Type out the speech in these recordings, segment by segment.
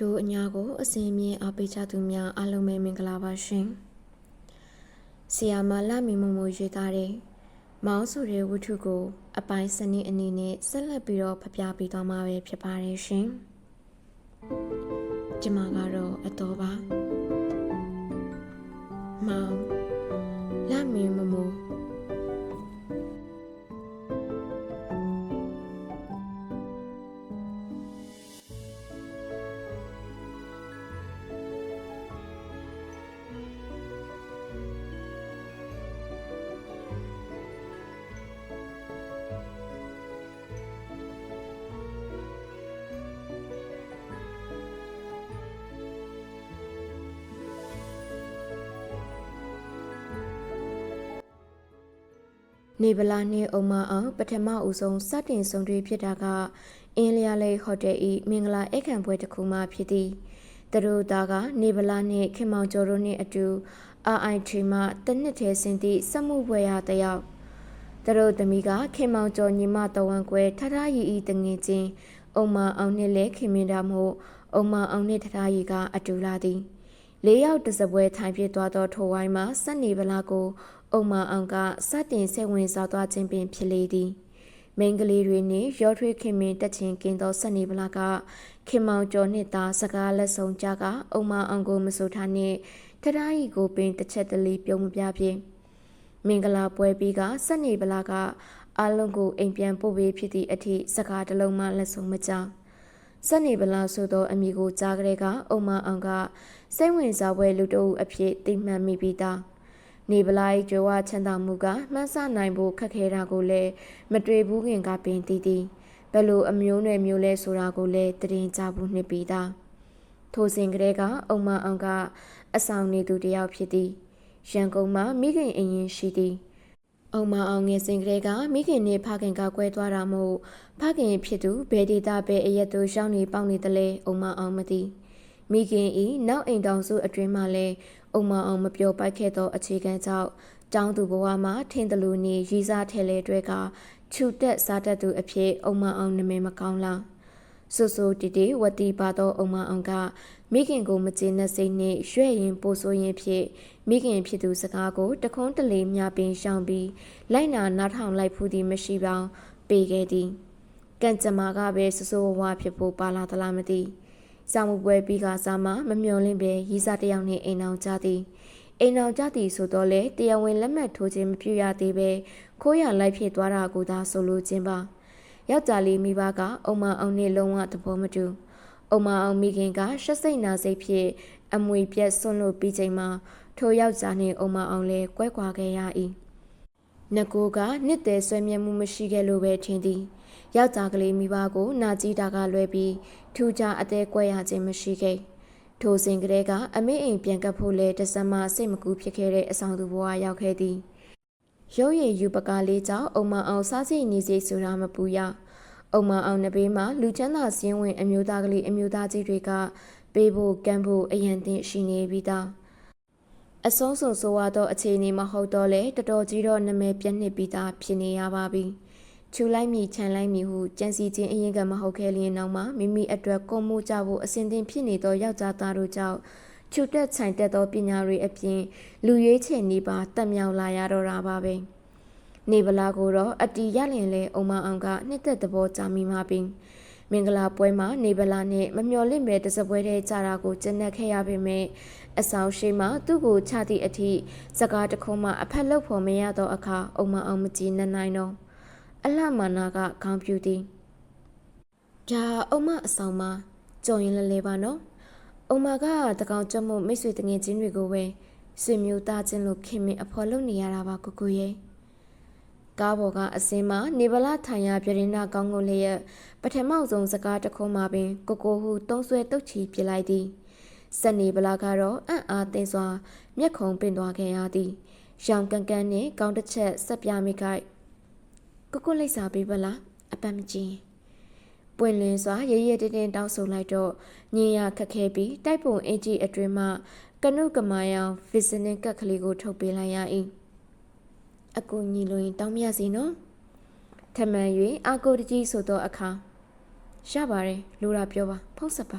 တို့အညာကိုအစဉ်မြင့်အားပေးကြသူများအားလုံးပဲမင်္ဂလာပါရှင်။ဆီယာမလာမီမမွေရေးသားတဲ့မောင်းဆိုတဲ့ဝတ္ထုကို အပိုင်းစနစ်အနေနဲ့ဆက်လက်ပြီးတော့ဖပြပေးသွားမှာပဲဖြစ်ပါတယ်ရှင်။ကျမကတော့အတော်ပါ။မောင်းလာမီမမွေ နေဗလာနှင့်အုံမအောင်ပထမဦးဆုံးစတင်ဆုံးတွေ့ဖြစ်တာကအင်းလျာလိတ်ဟိုတယ်၏မင်္ဂလာဧကန်ပွဲတစ်ခုမှဖြစ်သည်သူတို့သားကနေဗလာနှင့်ခင်မောင်ကျော်တို့နှင့်အတူ RIT မှတနစ်ထဲဆင်းသည့်စက်မှုပွဲရာတယောက်သူတို့သမီးကခင်မောင်ကျော်ညီမတဝန်ကွဲထထရီဤတငင်ချင်းအုံမအောင်နှင့်လည်းခင်မင်တာမို့အုံမအောင်နှင့်ထထရီကအတူလာသည်လေးယောက်တစပွဲထိုင်ပြသွားသောထိုဝိုင်းမှာစက်နေဗလာကို အုံမအောင်ကစတင်စိတ်ဝင်စားသွားခြင်းပင်ဖြစ်လေသည်မိန်းကလေးတွေနှင့်ရောထွေးခင်မင်တက်ချင်းကင်းသောစက်နေဗလာကခင်မောင်ကျော်နှင့်သာစကားလက်ဆောင်ကြကအုံမအောင်ကိုမဆိုထားနှင့်ထထားရီကိုပင်တစ်ချက်တလေပြုံးမပြပြင်းမင်္ဂလာပွဲပြီးကစက်နေဗလာကအလုံးကိုအိမ်ပြန်ပို့ပေးဖြစ်သည့်အထိစကားတစ်လုံးမှလက်ဆောင်မကြောက်စက်နေဗလာဆိုသောအမိကိုကြားကလေးကအုံမအောင်ကစိတ်ဝင်စားပွဲလူတို့အဖြစ်သိမှတ်မိပြီးသား နေပလိုက်ကြွားချမ်းသာမှုကမှန်းဆနိုင်ဖို့ခက်ခဲတာကိုလည်းမတွေ့ဘူးခင်ကပင်တည်တည်ဘယ်လိုအမျိုးနွယ်မျိုးလဲဆိုတာကိုလည်းတရင်ကြဘူးနှစ်ပြီးသားထိုစဉ်ကလေးကအုံမအောင်ကအဆောင်နေသူတယောက်ဖြစ်သည်ရန်ကုန်မှာမိခင်အရင်ရှိသည်အုံမအောင်ငယ်စဉ်ကလေးကမိခင်နဲ့ဖခင်ကကွဲသွားတာမို့ဖခင်ဖြစ်သူဘယ်ဒေတာပဲအရက်သူရှောင်းနေပေါက်နေတယ်လဲအုံမအောင်မသိ မိခင်ဤနောက်အိမ်တောင်စုအတွင်းမှလည်းအုံမအောင်မပြောပိုက်ခဲ့သောအခြေခံကြောင့်ကျောင်းသူဘဝမှာထင်တလူနေရီစားထဲလဲတွေကခြုတက်စားတတ်သူအဖြစ်အုံမအောင်နာမည်မကောင်းလားဆူဆူတီတီဝတီပါသောအုံမအောင်ကမိခင်ကိုမကျေနပ်စိတ်နှင့်ရွဲ့ရင်ပိုဆိုးရင်ဖြစ်မိခင်ဖြစ်သူစကားကိုတခွန်းတလေမြပင်ရှောင်ပြီးလိုက်နာနားထောင်လိုက်ဖူးသည်မရှိပေါင်းပေခဲ့သည်ကံကြမ္မာကပဲဆဆိုးဝါဖြစ်ဖို့ပါလာသလားမသိ စာမှုပွဲပြီးကစားမှမမျော်လင့်ပဲရီစားတယောက်နှင့်အိမ်အောင်ကြသည်အိမ်အောင်ကြသည်ဆိုတော့လေတရားဝင်လက်မှတ်ထိုးခြင်းမပြုရသေးပဲခိုးရလိုက်ဖြစ်သွားတာကိုသာဆိုလိုခြင်းပါယောက်ျားလေးမိဘကအုံမအောင်နဲ့လုံးဝသဘောမတူအုံမအောင်မိခင်ကရှက်စိတ်နာစိတ်ဖြင့်အမွေပြက်ဆွန့်လို့ပြီးချိန်မှာထိုယောက်ျားနှင့်အုံမအောင်လဲကွဲကွာခဲ့ရ၏ ငကိုကနှစ်သက်ဆွေးမြဲမှုမရှိခဲ့လို့ပဲထင်သည်ယောက်ျားကလေးမိဘကိုနာကြည့်တာကလွဲပြီးထူးခြားအသေးကွဲရခြင်းမရှိခဲ့ထိုစဉ်ကလေးကအမေအိမ်ပြန်ကပ်ဖို့လဲတစမစိတ်မကူဖြစ်ခဲ့တဲ့အဆောင်သူဘဝရောက်ခဲ့သည်ရုပ်ရည်ယူပကားလေးကြောင့်အုံမအောင်စားစိတ်နေစိတ်ဆိုတာမပူရအုံမအောင်နဘေးမှာလူချမ်းသာစင်းဝင်အမျိုးသားကလေးအမျိုးသားကြီးတွေကပေးဖို့ကမ်းဖို့အရန်တင်ရှိနေပြီးသား အဆုံးစုံဆိုရသောအခြေအနေမဟုတ်တော့လေတော်တော်ကြီးတော့နာမည်ပြည့်နှစ်ပြီးသားဖြစ်နေရပါပြီချူလိုက်မိခြံလိုက်မိဟုကြံစီခြင်းအရင်ကမဟုတ်ခဲ့လျင်နောက်မှာမိမိအတွက်ကိုမှုကြဖို့အစဉ်သင်ဖြစ်နေသောယောက်ျားသားတို့ကြောင့်ချူတက်ဆိုင်တက်သောပညာတွေအပြင်လူရွေးချယ်နေပါတက်မြောက်လာရတော့တာပါပဲနေဗလာကိုတော့အတီရလင်လဲအုံမအောင်ကနှစ်သက်သဘောကြမိမှပင် မင်္ဂလာပွဲမှာနေဗလာနဲ့မမျော်လင့်ပဲတစပွဲတဲ့ကြတာကိုကျဉ်းခဲ့ရပေမဲ့အဆောင်ရှိမှသူ့ကိုချသည့်အထိစကားတခုမှအဖက်လောက်ဖို့မရသောအခါအုံမအောင်မကြည်နနိုင်တော့အလှမာနာကခေါင်းပြူသည်ဒါအုံမအဆောင်မှာကြော်ရင်လဲလဲပါနော်အုံမကတကောင်ကြမို့မိတ်ဆွေတငယ်ချင်းတွေကိုပဲဆွေမျိုးသားချင်းလို့ခင်မင်အဖော်လုပ်နေရတာပါကိုကိုရဲ့ ကားပေါ်ကအစင်းမှာနေဗလာထိုင်ရပြရင်နာကောင်းကိုလျက်ပထမဆုံးစကားတစ်ခုမှပင်ကိုကိုဟုတုံးဆွဲတုတ်ချီပြလိုက်သည်စနေဗလာကတော့အံ့အားသင်စွာ မျက်ခုံပင်သွားခဲ့ရသည်ရောင်ကန်ကန်နှင့်ကောင်းတစ်ချက်ဆက်ပြမိခိုက်ကိုကိုလိပ်စာပေးပလားအပတ်မကြည့်ပွင့်လင်းစွာရဲရဲတင်းတင်းတောင်းဆိုလိုက်တော့ညင်ရခက်ခဲပြီးတိုက်ပုံအင်ကြီးအတွင်မှကနုကမာယောင်ဗီဇနင်ကက်ကလေးကိုထုတ်ပေးလိုက်ရ၏ အကူညီလိုရင်တောင်းမရစီနော်ထမှန်၍အာကိုတကြီးဆိုသောအခါရပါတယ်လိုတာပြောပါဖုတ်ဆက်ပါ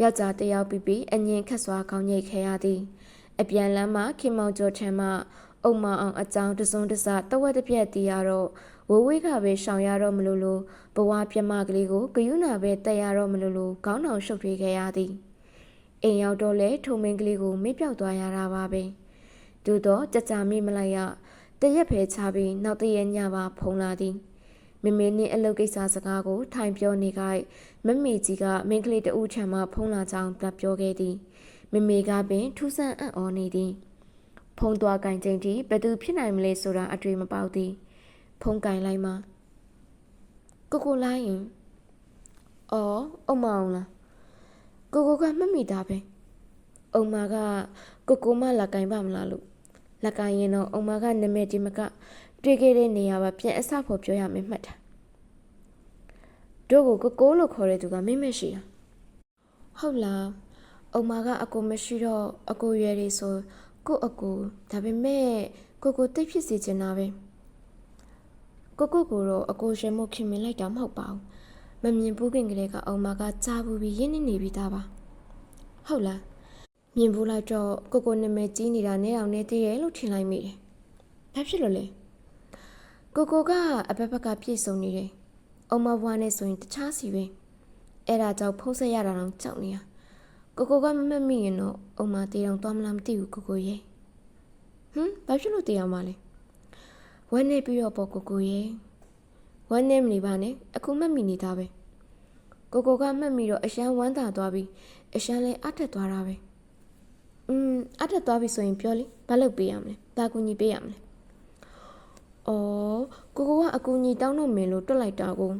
ယောက်ျားတစ်ယောက်ပြီးပြီးအငင်ခတ်စွာခေါင်းညိတ်ခဲရသည် အပြန်လမ်းမှာခင်မောင်ကျော်ထံမှအုံမအောင်အကြောင်းတစုံတစတဝက်တစ်ပြက်တီးရတော့ဝဝေးကပဲရှောင်ရတော့မလို့လို့ဘဝပြမကလေးကိုဂယုဏပဲတက်ရတော့မလို့လို့ခေါင်းအောင်ရှုပ်ထွေးခဲ့ရသည်အိမ်ရောက်တော့လေထုံမင်းကလေးကိုမေ့ပြောက်သွားရတာပါပဲသို့တော့ကြကြမိမလိုက်ရ တရက်ဖဲချပြီးနောက်တရက်ညပါဖုံးလာသည်မမေနဲ့အလုပ်ကိစ္စစကားကို ထိုင်ပြောနေကြမမေကြီးကမင်းကလေးတဦးထံမှဖုံးလာကြောင်းပြပြောခဲ့သည်မမေကပင်ထူးဆန်းအံ့ဩနေသည် ဖုံးသွားကင်ချိန်ထိဘယ်သူဖြစ်နိုင်မလဲဆိုတာအတွေ့မပေါက်သည်ဖုံးကင်လိုက်မှကိုကိုလိုက်ရင်အော်အုံမအောင်လားကိုကိုကမှတ်မိတာပဲအုံမကကိုကိုမလက်ကင်ပါမလားလို့ လက်ကင်ရင်တော့အုံမကနာမည်ဒီမကတွေ့ခဲ့တဲ့နေရာပါပြန်အစဖို့ပြောရမယ်မှတ်တာတို့ကိုကိုကိုလို့ခေါ်တဲ့သူကမိမရှိတာဟုတ်လားအုံမကအကိုမရှိတော့အကိုရွယ်တွေဆိုကိုအကူဒါပေမဲ့ကိုကိုတိတ်ဖြစ်စေချင်တာပဲကိုကိုကိုတော့အကိုရှင်မို့ခင်မင်လိုက်တာမဟုတ်ပါဘူးမမြင်ဘူးခင်ကလေးကအုံမကကြားဘူးပြီးရင်းနေနေပြီးသားပါဟုတ်လား မြင်ဘူးလိုက်တော့ကိုကိုနာမည်ကြီးနေတာနဲ့အောင်နေသေးရဲ့လို့ထင်လိုက်မိတယ်ဘာဖြစ်လို့လဲကိုကိုကအဘက်ဘက်ကပြည့်စုံနေတယ်အုံမဘွားနဲ့ဆိုရင်တခြားစီပဲအဲ့ဒါကြောင့်ဖုံးဆက်ရတာတော့ကြောက်နေရကိုကိုကမမတ်မိရင်တော့အုံမတေးအောင်သွားမလားမသိဘူးကိုကိုရဲ့ဟမ်ဘာဖြစ်လို့တေးအောင်မလဲဝမ်းနေပြီးတော့ပေါ့ကိုကိုရဲ့ဝမ်းနေမနေပါနဲ့အခုမတ်မိနေတာပဲကိုကိုကမှတ်မိတော့အရှမ်းဝမ်းသာသွားပြီးအရှမ်းလည်းအထက်သွားတာပဲ อืมအထက်သွားပြီဆိုရင်ပြောလေဘာလုပ်ပေးရမလဲဘာကူညီပေးရမလဲအော်ကိုကိုကအကူညီတောင်းတော့မယ်လို့တွက်လိုက်တာကို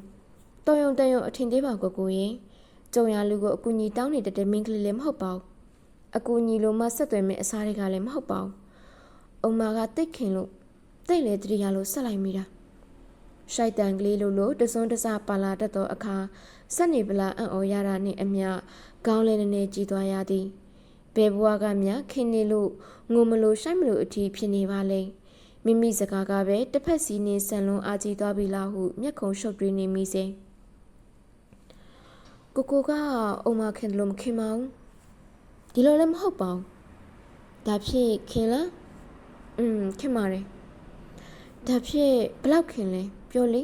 တော်ရုံတန်ရုံအထင်သေးပါကိုကိုရဲ့ကြုံရလူကိုအကူညီတောင်းနေတဲ့တဲ့မင်းကလေးလည်းမဟုတ်ပါဘူးအကူညီလိုမှဆက်သွယ်မဲ့အစားတွေကလည်းမဟုတ်ပါဘူးအုံမာကတိတ်ခင်လို့တိတ်လေတတိယလို့ဆက်လိုက်မိတာရှိုက်တန်ကလေးလိုလိုတစွန်းတစပါလာတတ်သောအခါစက်နေပလာအံ့ဩရတာနှင့်အမျှခေါင်းလေးနည်းနည်းကြည်သွားရသည် ဘယ်ဘဝကမြခင်နေလို့ငုံမလို့ရှိုက်မလို့အထီးဖြစ်နေပါလေမိမိစကားကပဲတစ်ဖက်စီနေဆန်လွန်အာကြီးသွားပြီလားဟုမျက်ခုံရှုပ်တွေးနေမိစေ။ကိုကိုကအုံမခင်တယ်လို့မခင်ပါဘူးဒီလိုလည်းမဟုတ်ပါဘူးဒါဖြစ်ခင်လားอืมခင်ပါတယ်ဒါဖြစ်ဘလောက်ခင်လဲပြောလေ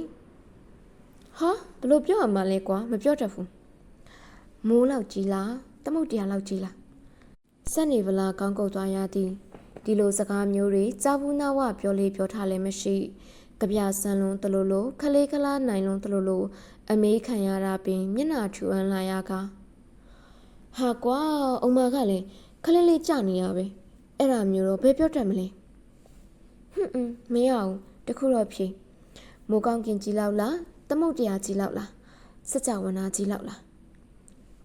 ဟာဘလို့ပြောရမှာလဲကွာမပြောတတ်ဘူးမိုးလောက်ကြီးလားသမုတ်တရားလောက်ကြီးလား စက်နေဗလားကောင်းကုတ်သွားရသည်ဒီလိုစကားမျိုးတွေကြာဘူးနာဝပြောလေးပြောထားလည်းမရှိကြပြဆန်းလုံးတလူလိုခလေးခလားနိုင်လုံးတလူလိုအမေးခံရတာပင်မျက်နှာထူအန်းလာရကဟာကွာအုံမကလည်းခလေးလေးကြနေရပဲအဲ့ဒါမျိုးတော့ဘယ်ပြောတတ်မလဲဟွန်းအင်းမရအောင်တခုတော့ဖြေမိုးကောင်းကင်ကြီးလောက်လားသမုတ်တရားကြီးလောက်လားစကြဝဠာကြီးလောက်လား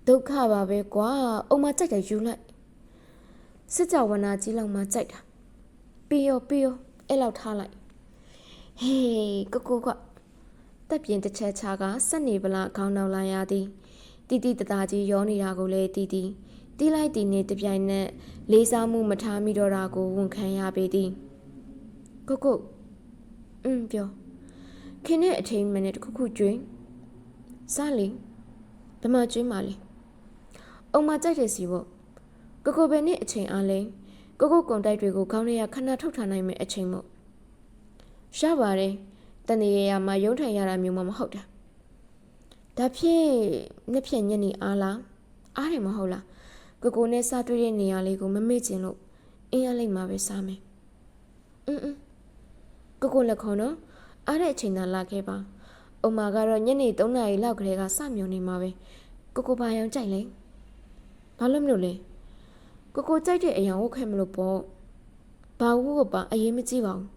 ဒုက္ခပါပဲကွာအုံမကြိုက်တယ်ယူလိုက် စကြဝဠာကြီးလောက်မှကြိုက်တာပြီးရောပြီးရောအဲ့လောက်ထားလိုက်ဟေးကိုကိုကတက်ပြင်းတစ်ချက်ချကစက်နေပလားခေါင်းနောက်လာရသည်တီတီတသားကြီးရောနေတာကိုလည်းတီတီတီးလိုက်တီနေတပြိုင်နက်လေးစားမှုမထားမိတော့တာကိုဝန်ခံရပေသည်ကိုကိုอืมပြောခင်နဲ့အထိန်မနဲ့တခုခုကျွင်းစားလေဘမကျွင်းပါလေအုံမကြိုက်တယ်စီပေါ့ ကိုကိုပဲနဲ့အချိန်အားလဲကိုကိုကွန်တိုက်တွေကိုခေါင်းထဲကခဏထုတ်ထားနိုင်မယ့်အချိန်မို့ရပါတယ်တနေရရမှာရုံးထိုင်ရတာမျိုးမှမဟုတ်တာဒါဖြစ်နှစ်ဖြက်ညနေအားလားအားတယ်မဟုတ်လားကိုကိုနဲ့စားတွေ့တဲ့နေရာလေးကိုမမေ့ချင်လို့အင်းရလိုက်မှာပဲစားမယ်အင်းအင်းကိုကိုလက်ခေါ်နော်အားတဲ့အချိန်သာလာခဲ့ပါအုံမာကတော့ညနေ3နာရီလောက်ကလေးကစမြုံနေမှာပဲကိုကိုဘာရောင်ကြိုက်လဲဘာလို့မလို့လဲ ကိုကိုကြိုက်တဲ့အရာဝတ်ခဲ့မလို့ပေါ့ဘာဝတ်ကပါအရေးမကြီးပါဘူး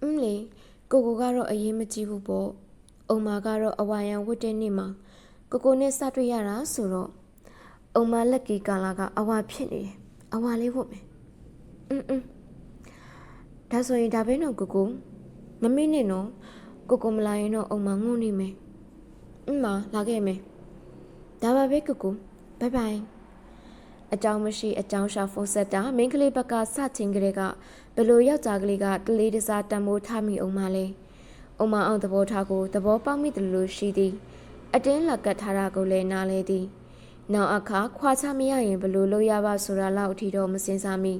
အင်းလေကိုကိုကတော့အရင်မကြည့်ဘူးပေါ့။အုံမာကတော့အဝါယံဝတ်တဲ့နေ့မှာကိုကိုနဲ့စတွေ့ရတာဆိုတော့အုံမာလက်ကီကာလာကအဝါဖြစ်နေတယ်။အဝါလေးဝတ်မယ်။အင်းအင်းဒါဆိုရင်ဒါပဲနော်ကိုကိုမမေ့နဲ့နော်ကိုကိုမလာရင်တော့အုံမာငုံနေမယ်။အင်းမလာခဲ့မယ်။ဒါပါပဲကိုကိုဘိုင်ဘိုင် အကြောင်းမရှိအကြောင်းရှာဖုန်းဆက်တာမင်းကလေးဘက်ကစချင်းကလေးကဘလို့ယောက်ျားကလေးကတလေးတစားတံမိုးထားမိအောင်မလဲ။အုံမအောင်သဘောထားကိုသဘောပေါက်မိတယ်လို့ရှိသည်။အတင်းလက်ကတ်ထားတာကိုလည်းနားလဲသည်။နောက်အခါခွာချမရရင်ဘလို့လုပ်ရပါဆိုတာလောက်အထိတော့မစင်စားမိ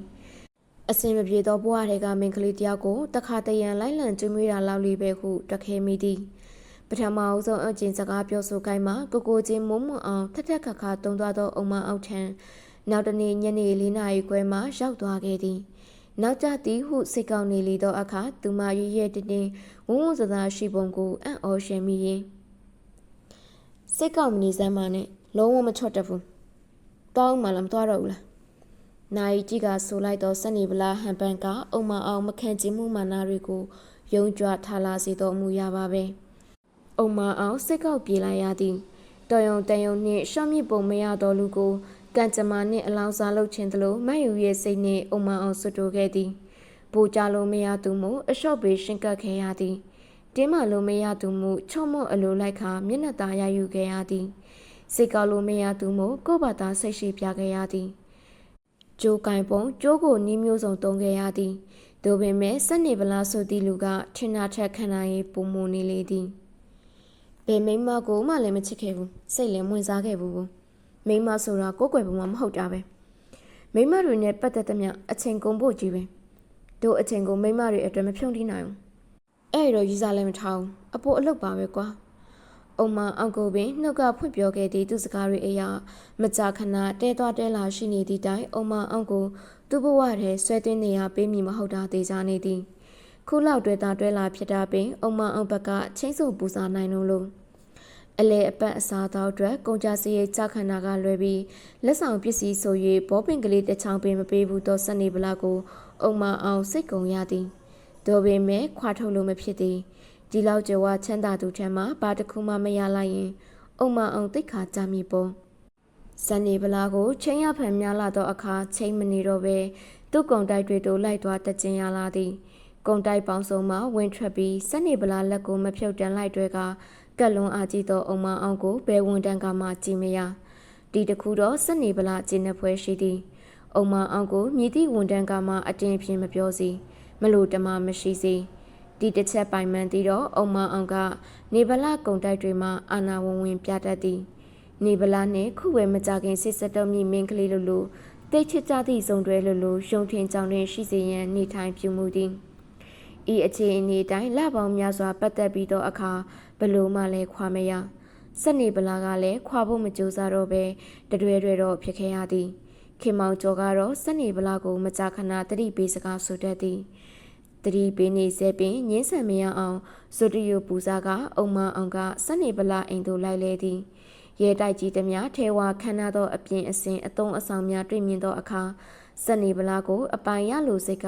အစင်မပြေသောဘဝတွေကမင်္ဂလိတယောက်ကိုတခါတရံလိုက်လံကျွေးမွေးတာလောက်လေးပဲဟုတခဲမိသည်ပထမအဆုံးအကျဉ်စကားပြောဆိုခိုင်းမှာကိုကိုချင်းမုံမွအောင်ထက်ထက်ခါခါတုံသွားသောအုံမအောက်ထံ နောက်တနေ့ညနေ၄နာရီခွဲမှရောက်သွားခဲ့သည်နောက်ကြသည်ဟုစိတ်ကောင်းနေလေသောအခါသူမရရဲ့တင်းတင်းဝုန်းဝုန်းစသာရှိပုံကိုအံ့ဩရှင်မိရင်စိတ်ကောက်မနေစမ်းပါနဲ့လုံးဝမချော့တတ်ဘူးတောင်းမှလည်းမသွားတော့ဘူးလားနိုင်ကြီးကဆိုလိုက်တော့စနေပလာဟန်ပန်ကအုံမအောင်မခံချင်မှုမာနာတွေကိုယုံကြွထားလာစေတော်မူရပါပဲအုံမအောင်စိတ်ကောက်ပြေးလိုက်ရသည်တော်ယုံတန်ယုံနှင့်ရှော့မြစ်ပုံမရတော်လူကို ကံကြမ္မာနှင့်အလောင်းစားလုပ်ခြင်းသလိုမတ်ယူရဲ့စိတ်နှင့်အုံမအောင်ဆွတိုခဲ့သည်ပူကြလို့မရသူမို့အလျှော့ပေရှင်းကပ်ခဲ့ရသည်တင်းမလို့မရသူမို့ချော့မော့အလိုလိုက်ခါမျက်နှာသားရယူခဲ့ရသည်စိတ်ကောက်လို့မရသူမို့ကိုယ့်ဘာသာစိတ်ရှိပြခဲ့ရသည်ကြိုးကင်ပုံကြိုးကိုနီးမျိုးစုံတုံးခဲ့ရသည်ဒါပေမဲ့စက်နေပလားဆိုသည့်လူကထင်တာထက်ခံနိုင်ရေးပုံမူနေလေသည်ဘယ်မိန်းမကိုမှလည်းမချစ်ခဲ့ဘူးစိတ်လည်းဝင်စားခဲ့ဘူး မိန်းမဆိုတာကိုယ်ွယ်ပုံမှမဟုတ်တာပဲမိန်းမတွေနဲ့ပတ်သက်သမျှအချိန်ကုန်ဖို့ကြီးပဲတို့အချိန်ကိုမိန်းမတွေအတွက်မဖြုံးတီးနိုင်ဘူးအဲ့တော့ယူစားလည်းမထားဘူးအပိုးအလုပ်ပါပဲကွာအုံမအောင်ကိုပင်နှုတ်ကဖွင့်ပြောခဲ့သည့်သူစကားတွေအရာမကြာခဏတဲသွားတဲလာရှိနေသည့်တိုင်အုံမအောင်ကိုသူ့ဘဝထဲဆွဲသွင်းနေရပေးမိမဟုတ်တာသေးချာနေသည်ခုလောက်တွေ့တာတွဲလာဖြစ်တာပင်အုံမအောင်ဘက်ကချင်းစုပူစာနိုင်လို့လို့ အလဲအပတ်အစားသောအတွက်ကုန်ကြစရိတ်ကြခန္ဓာကလွယ်ပြီးလက်ဆောင်ပစ္စည်းဆို၍ဘောပင်ကလေးတစ်ချောင်းပင်မပေးဘူးသောစနေပလာကိုအုံမအောင်စိတ်ကုန်ရသည်ဒါပေမဲ့ခွာထုတ်လို့မဖြစ်သည်ဒီလောက်ကြွားချမ်းသာသူထံမှဘာတစ်ခုမှမရလိုက်ရင်အုံမအောင်တိတ်ခါကြမိပေါ်စနေပလာကိုချင်းရဖန်များလာသောအခါချင်းမနေတော့ပဲသူ့ကုံတိုက်တွေတို့လိုက်သွားတကျင်ရလာသည်ကုံတိုက်ပေါင်းစုံမှဝင်ထွက်ပြီးစနေပလာလက်ကိုမဖြုတ်တန်လိုက်တွေက ကက်လွန်အားကြီးသောအုံမအောင်ကိုဘယ်ဝန်တန်းကမှကြည်မရဒီတခုတော့စနေပလာကျင်းနှဖွဲရှိသည်အုံမအောင်ကိုမြည်သည့်ဝန်တန်းကမှအတင်းဖြင့်မပြောစီမလို့တမမရှိစီဒီတစ်ချက်ပိုင်မှန်သည်တော့အုံမအောင်ကနေဗလာကုံတိုက်တွေမှာအာနာဝင်ဝင်ပြတတ်သည်နေဗလာနှင့်ခုဝဲမကြခင်စစ်စတော်မြင့်မင်းကလေးလိုလိုတိတ်ချစ်ကြသည့်စုံတွဲလိုလိုရုံထင်ကြောင်တွင်ရှိစေရန်နေထိုင်ပြုမှုသည်ဤအခြေအနေတိုင်းလပေါင်းများစွာပတ်သက်ပြီးသောအခါ ဘလို့မှလည်းခွာမရစနေပလာကလည်းခွာဖို့မကြိုးစားတော့ပဲတရွဲရွဲတော့ဖြစ်ခဲ့ရသည်ခင်မောင်ကျော်ကတော့စနေပလာကိုမကြာခဏတတိပေးစကားဆိုတတ်သည်တတိပေးနေစေပင်ညင်းဆန်မရအောင်စတူဒီယိုပူဇာကအုံမအောင်ကစနေပလာအိမ်သို့လိုက်လေသည်ရဲတိုက်ကြီးသမျှထဲဝါခမ်းနားသောအပြင်အစင်အတုံးအဆောင်များတွေ့မြင်သောအခါစနေပလာကို အပိုင်ရလိုစိတ်က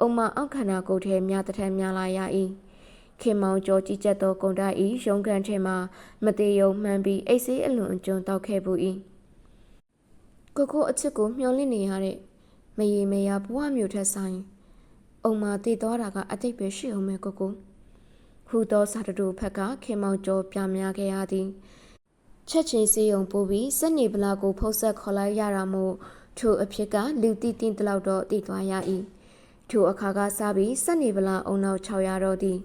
အုံမအောက်ခန္ဓာကိုယ်ထဲများတထက်များလာရ၏ ခင်မောင်ကျော်ကြည်ကျက်သောကုန်တိုက်ဤရုံကန်ထဲမှမသေးယုံမှန်ပြီးအိတ်ဆေးအလွန်အကျွံတောက်ခဲ့ပူ၏ကိုကိုအချစ်ကိုမျှော်လင့်နေရတဲ့မရေမရဘဝမျိုးထက်ဆိုင်အုံမာတည်သွားတာကအတိတ်ပဲရှိအောင်မဲကိုကိုဟူသောစာတူဖက်ကခင်မောင်ကျော်ပြများခဲ့ရသည်ချက်ချင်းစီယုံပို့ပြီးစက်နေပလာကိုဖုတ်ဆက်ခေါ်လိုက်ရတာမို့ထိုအဖြစ်ကလူတီတင်းတလောက်တော့တည်သွားရ၏ထိုအခါကစားပြီးစက်နေပလာအုံနောက်600တော့သည်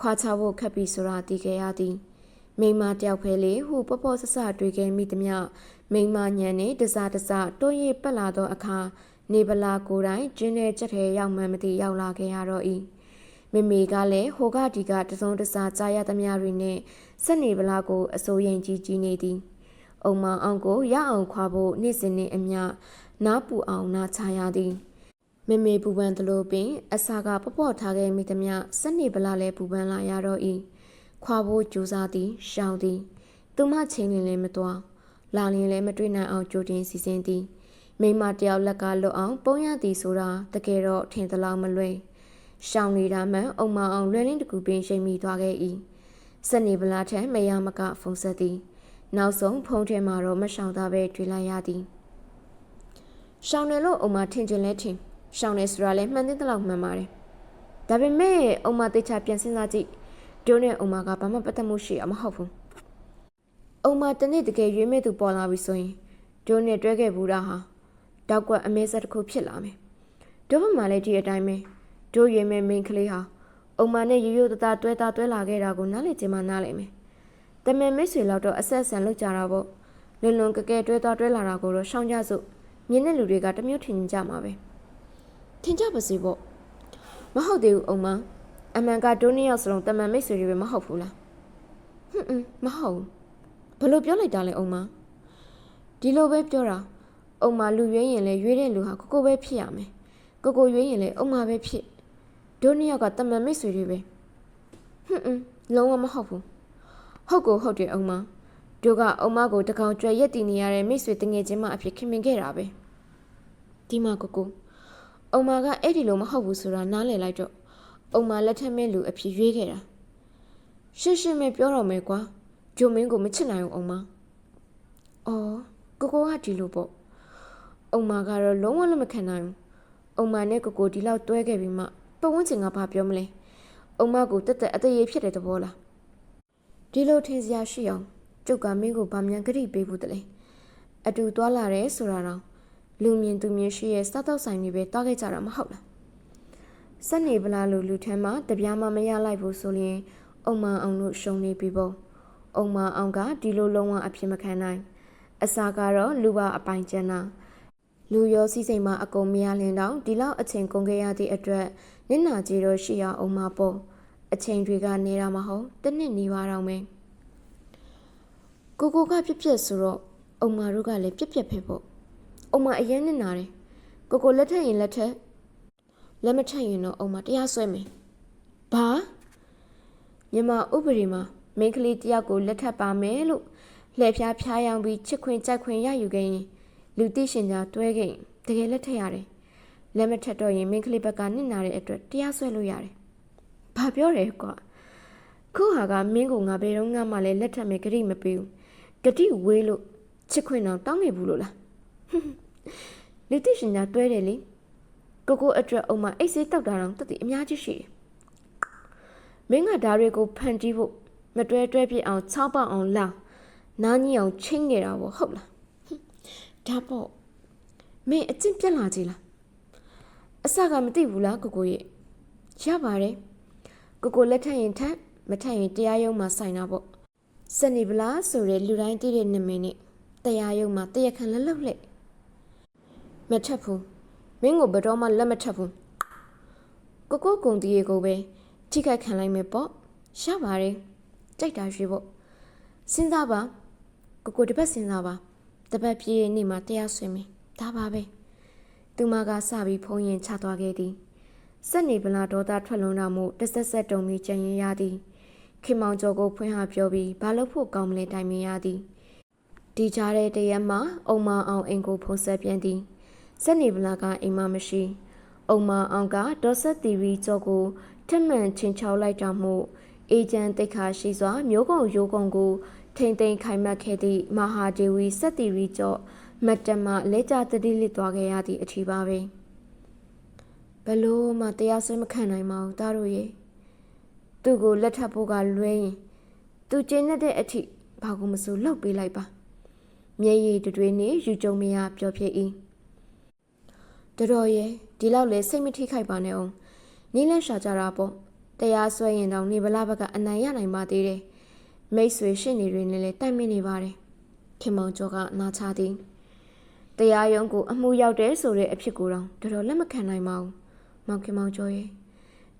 ခွာချဖို့ခက်ပြီဆိုတာသိခဲ့ရသည်မိမတယောက်ဖဲလေဟူပပောဆဆတွေ့ခဲ့မိသည်မြမိမညံနေတစားတစားတွန်းရစ်ပတ်လာသောအခါနေပလာကိုယ်တိုင်ကျင်းတဲ့ချက်ထဲရောက်မှန်းမသိရောက်လာခဲ့ရတော့၏မေမေကလည်းဟိုကဒီကတစုံတစားကြားရသမျှတွေနဲ့စက်နေပလာကိုအစိုးရင်ကြီးကြီးနေသည်အုံမောင်အောင်ကိုရအောင်ခွာဖို့နေ့စဉ်နဲ့အမျှနားပူအောင်နားချရသည် မေမေပူပန်သလိုပင် အစာကပပော့ထားခဲ့မိသမျှစက်နေပလာလည်းပူပန်လာရတော့၏ခွာဖို့ကြိုးစားသည်ရှောင်သည်သူမချင်းလင်းလည်းမသွားလာလင်းလည်းမတွေ့နိုင်အောင်ကြိုတင်စီစဉ်သည်မိမတယောက်လက်ကလွတ်အောင်ပုံရသည်ဆိုတာတကယ်တော့ထင်သလောက်မလွယ်ရှောင်နေတာမှအုံမအောင်လွယ်လင်းတကူပင်ရှိန်မိသွားခဲ့၏စက်နေပလာထံမရမကဖုန်ဆက်သည်နောက်ဆုံးဖုံးထဲမှာတော့မရှောင်သားပဲတွေ့လိုက်ရသည်ရှောင်တယ်လို့အုံမထင်ကျင်လဲထင် ရှောင်နေဆိုတာလည်းမှန်တဲ့လောက်မှန်ပါတယ်ဒါပေမဲ့အုံမတေချာပြန်စဉ်းစားကြည့်ဒိုးနဲ့အုံမကဘာမှပတ်သက်မှုရှိအောင်မဟုတ်ဘူးအုံမတနေ့တကယ်ရွေးမဲ့သူပေါ်လာပြီဆိုရင်ဒိုးနဲ့တွဲခဲ့ဘူးတာဟာတောက်ကွက်အမဲဆက်တစ်ခုဖြစ်လာမယ်ဒိုးဘမှလည်းဒီအတိုင်းပဲဒိုးရွေးမဲ့မိန်းကလေးဟာအုံမနဲ့ရိုးရိုးသားသားတွဲသားတွဲလာခဲ့တာကိုနားလည်ချင်မှနားလည်မယ်တမန်မိတ်ဆွေလောက်တော့အဆက်ဆန်လောက်ကြတာပေါ့လွန်လွန်ကကဲတွဲသွားတွဲလာတာကိုတော့ရှောင်ကြစို့မြင်တဲ့လူတွေကတစ်မျိုးထင်ကြမှာပဲ ထင်ကြပါစေပေါ့မဟုတ်သေးဘူးအုံမအမှန်ကဒိုးနှစ်ယောက်စလုံးတမန်မိတ်ဆွေတွေပဲမဟုတ်ဘူးလားဟွန်းအင်းမဟုတ်ဘူးဘလို့ပြောလိုက်တာလဲအုံမဒီလိုပဲပြောတာအုံမလူရွေးရင်လဲရွေးတဲ့လူဟာကိုကိုပဲဖြစ်ရမယ်ကိုကိုရွေးရင်လဲအုံမပဲဖြစ်ဒိုးနှစ်ယောက်ကတမန်မိတ်ဆွေတွေပဲဟွန်းအင်းလုံးဝမဟုတ်ဘူးဟုတ်ကိုဟုတ်တယ်အုံမတို့ကအုံမကိုတကောင်ကြွယ်ရက်တည်နေရတဲ့မိတ်ဆွေတငယ်ချင်းမအဖြစ်ခင်မင်ခဲ့တာပဲဒီမှာကိုကို အုံမကအဲ့ဒီလိုမဟုတ်ဘူးဆိုတာနားလည်လိုက်တော့အုံမလက်ထက်မဲ့လူအဖြစ်ရွေးခဲ့တာရှင်းရှင်းပဲပြောတော့မယ်ကွာဂျိုမင်းကိုမချစ်နိုင်ဘူးအုံမအော်ကိုကိုကဒီလိုပေါ့အုံမကတော့လုံးဝလက်မခံနိုင်ဘူးအုံမနဲ့ကိုကိုဒီလောက်တွဲခဲ့ပြီးမှပတ်ဝန်းကျင်ကဘာပြောမလဲအုံမကိုတက်တက်အသေးရဖြစ်တဲ့သဘောလားဒီလိုထင်စရာရှိအောင်ကျုပ်ကမင်းကိုဗာမြန်ကြိပေးဖို့တလေအတူသွားလာတယ်ဆိုတာတော့ လူမြင်သူမြင်ရှိရဲ့စားတော့ဆိုင်တွေပဲတောက်ခဲ့ကြတာမဟုတ်လားစက်နေပလားလို့လူထမ်းမှတပြားမှမရလိုက်ဘူးဆိုရင် အုံမအောင်တို့ရှုံနေပြီပေါ့အုံမအောင်ကဒီလိုလုံးဝအဖြစ်မခံနိုင်အစာကတော့လူပါအပိုင်ကျန်တာလူရောစီစိမ်မှာအကုန်မရလင်းတော့ဒီလောက်အချိန်ကုန်ခဲ့ရသည့်အတွက်နင့်နာကြီးတော့ရှိရအောင်မပေါ့အချိန်တွေကနေတာမဟုတ်တနစ်နေပါတော့မယ်ကိုကိုကပြက်ပြက်ဆိုတော့အုံမာတို့ကလည်းပြက်ပြက်ပဲပေါ့ အုံမာအရင်နဲ့နာတယ်ကိုကိုလက်ထက်ရင်လက်ထက်လက်မထက်ရင်တော့အုံမာတရားဆွဲမယ်ဘာမြန်မာဥပဒေမှာမိန်းကလေးတယောက်ကိုလက်ထပ်ပါမယ်လို့လှည့်ဖျားဖျားယောင်းပြီးချစ်ခွင်ကြိုက်ခွင်ရယူခဲ့ရင်လူသိရှင်ကြားတွဲခဲ့ရင်တကယ်လက်ထက်ရတယ်လက်မထက်တော့ရင်မိန်းကလေးဘက်ကနစ်နာတဲ့အတွက်တရားဆွဲလို့ရတယ်ဘာပြောတယ်ကွာခုဟာကမင်းကိုငါဘယ်တော့မှလည်းလက်ထပ်မယ်ကြိမပေးဘူးဂတိဝေးလို့ချစ်ခွင့်တော့တောင်းနေဘူးလို့လား လူသိရှင်ညာတွဲတယ်လေကိုကိုအတွက်အုံမအိတ်ဆေးတောက်တာတော့တတိအများကြီးရှိတယ်မင်းကဓာတွေကိုဖန်တီးဖို့မတွဲတွဲပြစ်အောင်ချောက်ပေါအောင်လာနားကြီးအောင်ချင်းနေတာပေါ့ဟုတ်လားဒါပေါ့မင်းအကျင့်ပြက်လာကြီးလားအစကမသိဘူးလားကိုကိုရဲ့ရပါတယ်ကိုကိုလက်ထက်ရင်ထက်မထက်ရင်တရားရုံးမှာဆိုင်တာပေါ့စနေပလားဆိုတဲ့လူတိုင်းသိတဲ့နာမည်နဲ့တရားရုံးမှာတရားခံလက်လုပ်လက် မထက်ဘူးမင်းကိုဘယ်တော့မှလက်မထက်ဘူးကိုကိုကုံတီရေကိုပဲထိခိုက်ခံလိုက်မယ်ပေါ့ရပါတယ်ကြိုက်တာရွှေပေါ့စဉ်းစားပါကိုကိုတစ်ပတ်စဉ်းစားပါတပတ်ပြည့်နေ့မှာတရားဆွေးမယ်ဒါပါပဲသူမကစပြီးဖုံးရင်ချသွားခဲ့သည်စက်နေပလာဒေါသထွက်လွန်တော်မူတဆက်ဆက်တုံပြီးကြံရင်ရသည်ခင်မောင်ကျော်ကိုဖွင့်ဟပြောပြီးဘာလို့ဖို့ကောင်းမလဲတိုင်မင်ရသည်ဒီကြားတဲ့တရက်မှာအုံမအောင်အိမ်ကိုဖုံးဆက်ပြန်သည် စက်နေပလာကအိမ်မမရှိအုံမအောင်ကဒေါ်ဆက်တီရီကျော်ကိုထက်မှန်ချင်းချောက်လိုက်တော်မူအေဂျန်တိတ်ခါရှိစွာမျိုးကုံရိုးကုံကိုထိမ့်သိမ်းခိုင်မတ်ခဲ့သည့်မဟာဒေဝီစက်တီရီကျော်မတ်တမလက်ကြတတိလစ်သွားခဲ့ရသည့်အထီးပါပဲဘလို့မှတရားစွဲမခံနိုင်ပါဘူးသားတို့ရဲ့သူ့ကိုလက်ထပ်ဖို့ကလွဲရင်သူကျင်းတဲ့အထိဘာကိုမဆိုလှုပ်ပေးလိုက်ပါမျက်ရည်တွေနဲ့ယူကြုံမရပြောဖြစ်၏ တတော်ရဲ့ဒီလောက်လေစိတ်မထိခိုက်ပါနဲ့အောင်နီးလဲရှာကြတာပေါ့တရားစွဲရင်တော့နေဗလာဘက်ကအနိုင်ရနိုင်ပါသေးတယ်မိတ်ဆွေရှင့်နေတွေနဲ့လည်းတိုက်မိနေပါတယ်ခင်မောင်ကျော်ကနာချသည်တရားရုံးကိုအမှုရောက်တယ်ဆိုတဲ့အဖြစ်ကိုတော့တော်တော်လက်မခံနိုင်ပါဘူးမောင်ခင်မောင်ကျော်ရဲ့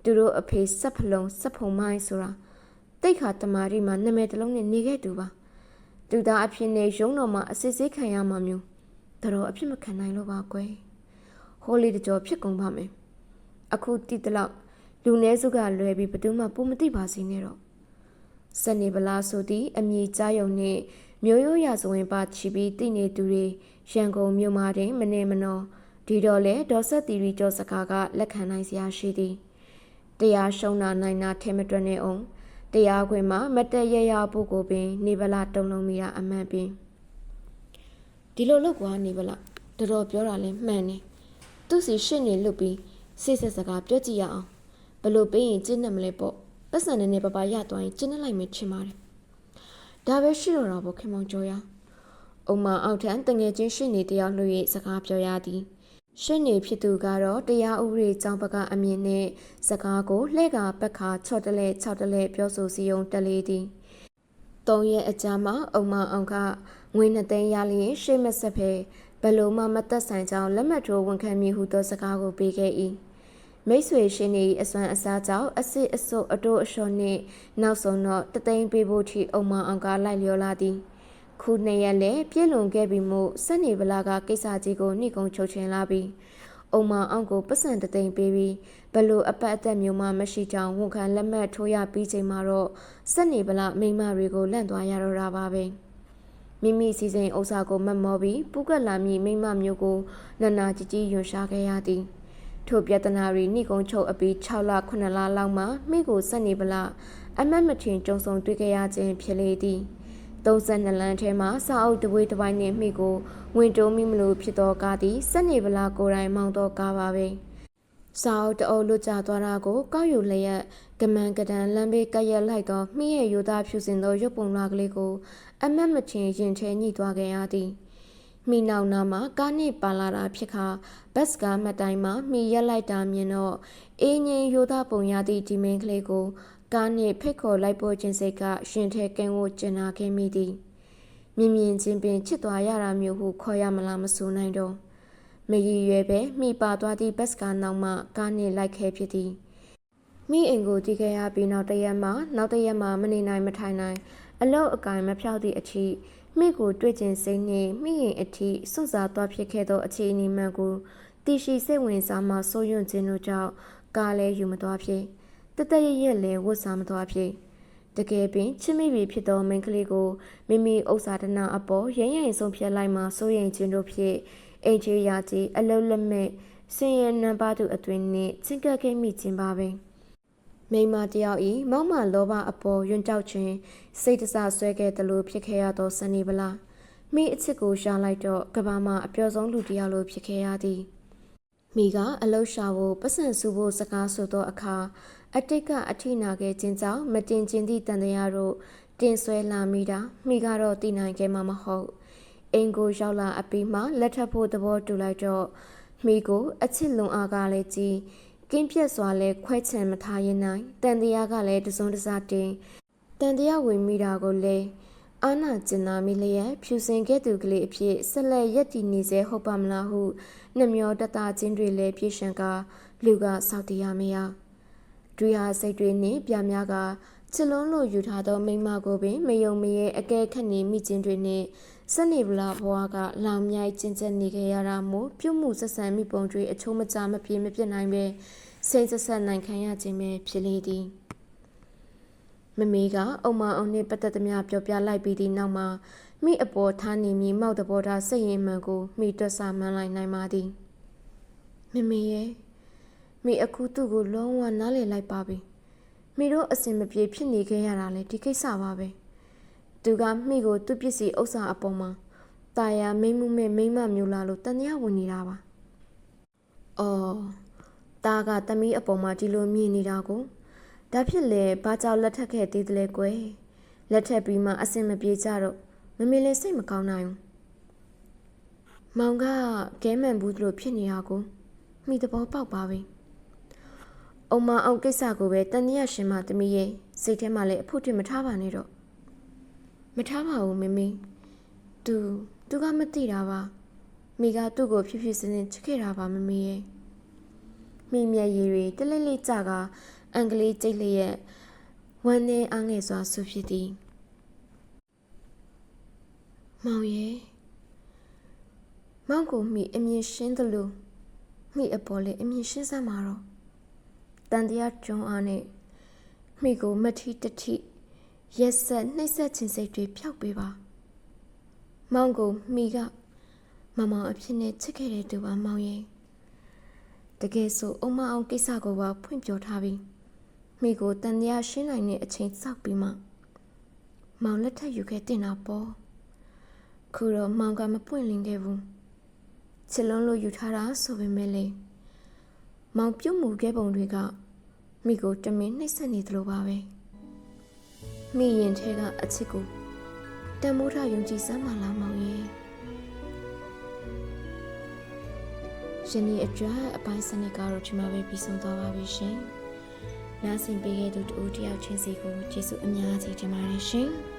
သူတို့အဖေဆက်ဖလုံးဆက်ဖုံမိုင်းဆိုတာတိတ်ခါတမာရီမှာနာမည်တစ်လုံးနဲ့နေခဲ့သူပါသူသားအဖြစ်နဲ့ရုံးတော်မှာအစစ်စေးခံရမှမျိုးတော်အဖြစ်မခံနိုင်လို့ပါကွယ် ဟိုလီတကြောဖြစ်ကုန်ပါမယ်အခုတိတလောက်လူနည်းစုကလွယ်ပြီးဘယ်သူမှပုံမသိပါစေနဲ့တော့စနေပလားဆိုသည့်အမည်ကြားယုံနှင့်မျိုးရိုးရာဇဝင်ပါချီပြီးတည်နေသူတွေရန်ကုန်မြို့မှာတင်မနေမနော်ဒီတော့လေဒေါ်ဆက်တီရီကျော်စကားကလက်ခံနိုင်စရာရှိသည်တရားရှုံးနာနိုင်နာထဲမတွက်နေအောင်တရားခွင်မှာမတက်ရရဖို့ကိုပင် နေဗလာတုံလုံးမိတာအမှန်ပင်ဒီလိုလုပ်ကွာနေဗလာတော်တော်ပြောတာလဲမှန်နေ သူစီရှင့်နေလွတ်ပြီးစိတ်ဆက်စကားပြောကြည့်ရအောင်ဘလို့ပေးရင်ကျင်းနေမလဲပေါ့ပတ်စံနေနေပပရသွားရင်ကျင်းနေလိုက်မယ်ချင်ပါတယ်ဒါပဲရှိတော့တာပေါ့ခင်မောင်ကျော်ရအုံမအောက်ထံတငယ်ချင်းရှင့်နေတယောက်လွှ၍စကားပြောရသည်ရှင်းနေဖြစ်သူကတော့တရားဥပဒေကြောင်းဘကအမြင်နဲ့စကားကိုလှဲ့ကပက်ခါချော့တလဲ6တလဲပြောဆိုစီုံတက်လေသည်သုံးရက်အကြာမှာအုံမအောင်ကငွေနှစ်သိန်းရလျင်ရှေ့မဆက်ဖဲ ဘယ်လို့မှမသက်ဆိုင်ကြောင်းလက်မှတ်ထိုးဝန်ခံမည်ဟုသောစကားကိုပေးခဲ့၏မိတ်ဆွေရှင်၏အစွမ်းအစားကြောင့်အစစ်အစုပ်အတိုးအလျှော်နှင့်နောက်ဆုံးတော့တသိန်းပေးဖို့ထိအုံမအောင်ကလိုက်လျောလာသည်ခုနှစ်ရက်လဲပြည့်လွန်ခဲ့ပြီမို့စက်နေဗလာကကိစ္စကြီးကိုနှိကုံချုပ်ချင်လာပြီးအုံမအောင်ကိုပတ်စံတသိန်းပေးပြီးဘလို့အပတ်အသက်မျိုးမှမရှိကြောင်းဝန်ခံလက်မှတ်ထိုးရပြီးချိန်မှာတော့စက်နေဗလာမိန်းမတွေကိုလန့်သွားရတော့တာပါပဲ မိမိစီစဉ်ဥစ္စာကိုမတ်မောပြီးပူကက်လာမည့်မိန်းမမျိုးကိုနနာကြည်ကြည်ယွန်ရှာခဲ့ရသည်ထို့ပြဿနာတွေနှိကုံချုပ်အပြီး6လ9လလောက်မှမိကိုစက်နေဗလာအမတ်မထင်ကြုံဆုံတွေ့ခဲ့ရခြင်းဖြစ်လေသည်32လမ်းထဲမှာစာအုပ်တပွေးတစ်ပိုင်းနှင့်မိကိုဝင်တိုးမိမလို့ဖြစ်သောကားသည်စက်နေဗလာကိုယ်တိုင်မောင်းသောကားပါပဲ စာအုပ်တအုပ်လွတ်ကျသွားတာကိုကောက်ယူလျက်ကမန်ကဒန်လမ်းဘေးကရက်လိုက်သောမိရဲ့ယူသားဖြူစင်သောရုပ်ပုံလွှာကလေးကို အမတ်မထင်ရင်ထဲညှိသွားခဲ့ရသည်မိနောက်နာမှာကားနှင့်ပါလာတာဖြစ်ခါဘတ်စကားမတိုင်မှာမိရက်လိုက်တာမြင်တော့အေးငင်းယူသားပုံရသည့်ဒီမင်းကလေးကိုကားနှင့်ဖိတ်ခေါ်လိုက်ပေါ်ခြင်းစိတ်ကရှင်ထဲကင်းဝကျင်နာခဲ့မိသည်မြင်မြင်ချင်းပင်ချစ်သွားရတာမျိုးဟုခေါ်ရမလားမဆိုနိုင်တော့ မရည်ရွယ်ပဲမိပါသွားသည့်ဘတ်စကားနောက်မှကားနှင့်လိုက်ခဲ့ဖြစ်သည်မိအိမ်ကိုတည်ခဲ့ရပြီးနောက်တရက်မှနောက်တရက်မှမနေနိုင်မထိုင်နိုင် အလုတ်အကင်မဖြောက်သည့်အထိမိကိုတွေ့ကျင်စိတ်နှင့်မိရင်အထိစွန့်စားသွားဖြစ်ခဲ့သောအခြေအနေမှန်ကိုတီရှိစိတ်ဝင်စားမှစိုးရွံ့ခြင်းတို့ကြောင့်ကားလဲယူမသွားဖြစ်တသက်ရရက်လဲဝတ်စားမသွားဖြစ်တကယ်ပင်ချစ်မိပြီဖြစ်သောမိန်းကလေးကိုမိမိဥစ္စာဒနာအပေါ်ရရင်ဆုံးဖြတ်လိုက်မှစိုးရိမ်ခြင်းတို့ဖြင့် အိမ်ချေရာကြီးအလုံးလက်မဲ့ဆင်းရဲနံပါတ်သူအသွင်နှင့်ချင်းကပ်ခဲ့မိခြင်းပါပဲမိမတယောက်ဤမောက်မလောဘအပေါ်ယွန်းကြောက်ခြင်းစိတ်တဆဆွဲခဲ့သလိုဖြစ်ခဲ့ရသောစနေပလားမိအချစ်ကိုရှာလိုက်တော့ကဘာမှာအပျော်ဆုံးလူတစ်ယောက်လိုဖြစ်ခဲ့ရသည်မိကအလုရှာဖို့ပတ်စံစုဖို့စကားဆိုသောအခါအတိတ်ကအထိနာခဲ့ခြင်းကြောင့်မတင်ကျင်သည့်တန်တရားတို့တင်ဆွဲလာမိတာမိကတော့တည်နိုင်ခဲ့မှာမဟုတ် အင်ကိုရောက်လာအပြီးမှလက်ထပ်ဖို့သဘောတူလိုက်တော့မိကိုအချစ်လွန်အားကလည်းကြီးကင်းပြက်စွာလဲခွဲချင်မထားရင်နိုင်တန်တရားကလည်းတစုံတစတင်တန်တရားဝင်မိတာကိုလည်းအာနာကျင်နာမိလျက်ဖြူစင်ခဲ့သူကလေးအဖြစ်ဆက်လက်ရက်တည်နေစေဟုတ်ပါမလားဟုနှမျောတတချင်းတွေလည်းပြေရှံကလူကစောက်တရားမရတွေဟာစိတ်တွေနှင့်ပြများကချစ်လုံးလို့ယူထားသောမိမကိုပင်မယုံမရဲအကဲခတ်နေမိခြင်းတွေနှင့် စနေဗလာဘွားကလောင်မြိုက်ကျဉ်ကျက်နေခဲ့ရတာမို့ပြုတ်မှုဆက်ဆံမိပုံတွေအချိုးမကြမပြေမပြစ်နိုင်ပဲစိတ်ဆက်ဆက်နိုင်ခံရခြင်းပဲဖြစ်လေသည်မမေကအုံမအောင်နှင့်ပတ်သက်သမျှပြောပြလိုက်ပြီးသည့်နောက်မှာမိအပေါ်ထားနေမည်မောက်တဘောထားစိတ်ရင်မှန်ကိုမိတွက်စာမှန်းလိုက်နိုင်ပါသည်မမေရဲ့မိအခုသူ့ကိုလုံးဝနားလည်လိုက်ပါပြီမိတို့အစင်မပြေဖြစ်နေခဲ့ရတာလေဒီကိစ္စပါပဲ သူကမိကိုသူ့ပစ္စည်းဥစ္စာအပေါ်မှာတာယာမိမ့်မှုမဲ့မိမ့်မမျိုးလာလို့တန်တရားဝင်နေတာပါအော်တာကတမီးအပေါ်မှာဒီလိုမြင်နေတာကိုဒါဖြစ်လေဘာကြောင့်လက်ထက်ခဲ့သေးတယ်လဲကွယ်လက်ထက်ပြီးမှအစင်မပြေကြတော့မမေလည်းစိတ်မကောင်းနိုင်ဘူးမောင်ကကဲမှန်ဘူးလို့ဖြစ်နေတာကိုမိသဘောပေါက်ပါပြီအုံမအောင်ကိစ္စကိုပဲတန်တရားရှင်မသမီးရဲ့စိတ်ထဲမှာလည်းအဖို့တင်မထားပါနဲ့တော့ မထားပါဘူးမမေသူသူကမသိတာပါမိကသူ့ကိုဖြည်းဖြည်းစင်းစင်းချစ်ခဲ့တာပါမမေရဲ့မိမျက်ရည်တွေတလိမ့်လိမ့်ကြကအင်္ဂလိပ်ကြိတ်လျက်ဝမ်းနေအားငယ်စွာဆူဖြစ်သည်မောင်ရဲ့မောင်ကိုမိအမြင်ရှင်းသလိုမိအပေါ်လည်းအမြင်ရှင်းစမ်းမှာတော့တန်တရားကျွန်းအားနဲ့မိကိုမထီတထီ ရက်ဆက်နှိမ့်ဆက်ခြင်းစိတ်တွေဖျောက်ပေးပါမောင်ကိုမိကမမောင်အဖြစ်နဲ့ချစ်ခဲ့တဲ့သူပါမောင်ရဲ့တကယ်ဆိုအုံမအောင်ကိစ္စကိုပါဖွင့်ပြောထားပြီးမိကိုတန်တရားရှင်းနိုင်တဲ့အချိန်စောက်ပြီးမှမောင်လက်ထပ်ယူခဲ့တင်တာပေါ့ခုတော့မောင်ကမပွင့်လင်းခဲ့ဘူးချစ်လုံးလို့ယူထားတာဆိုပေမဲ့လေမောင်ပြုတ်မှုခဲ့ပုံတွေကမိကိုတမင်နှိပ်စက်နေသလိုပါပဲ မိရင်ထဲကအချစ်ကိုတမိုးထယုံကြည်စမ်းပါလားမောင်ရဲ့ရှင်ဒီအတွက်အပိုင်းစနစ်ကတော့ဒီမှာပဲပြီးဆုံးသွားပါပြီရှင်။နားဆင်ပေးခဲ့သူတူတယောက်ချင်းစီကိုကျေးဇူးအများကြီးတင်ပါတယ်ရှင်။